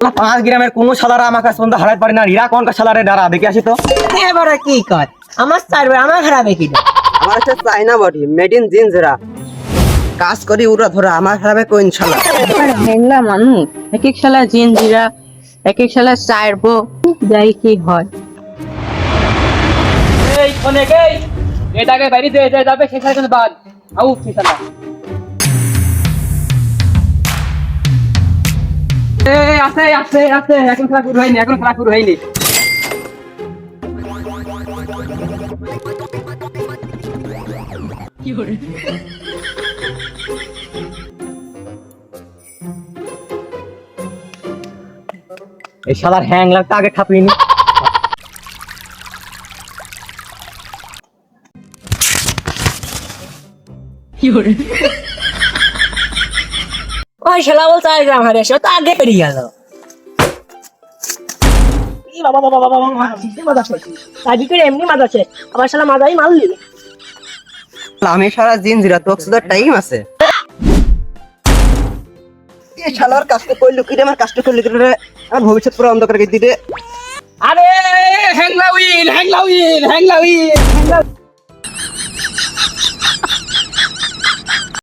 শালা পাঁচ গ্রামের কোনো শালারা আমার কাছে পর্যন্ত হারাতে পারে না। ইরা কোন শালারে ডারা দেখে আসি তো। এবারে কি কর? আমার চাইবে আমার খারাপে কি আমার হচ্ছে China body made in jeans এরা। কাজ করি উড়া ধরা আমার খারাপে কোন শালা? হ্যাংলা মানুষ এক এক শালা জিনজিরা এক এক শালা চাইব যাই কি হয়। এই অনেক এই। এটাকে বাইরে দিয়ে যাবে কিন্তু বাদ। আউ ফিসালা এই আছে আছে আছে। এখন খেলা শুরু হয়নি এখন খেলা শুরু হয়নি। এই শালার হ্যাং লাগতে আগে খাপিনি ওই শালা বল চার গ্রাম হারে সে তো আগে বেরিয়ে গেল। বাবা বাবা বাবা বাবা ঠিকই মজা তাই করে এমনি মজা আছে আমার শালা মাজাই মারলি আমি সারা জিন্স এরা তো টাইম আছে। এই শালার কাজটা করল কি রে? আমার কাজটা করল কি রে? আমার ভবিষ্যৎ পুরো অন্ধকার করে দিতে আরে হ্যাংলা উইন হ্যাংলা উইন হ্যাংলা উইন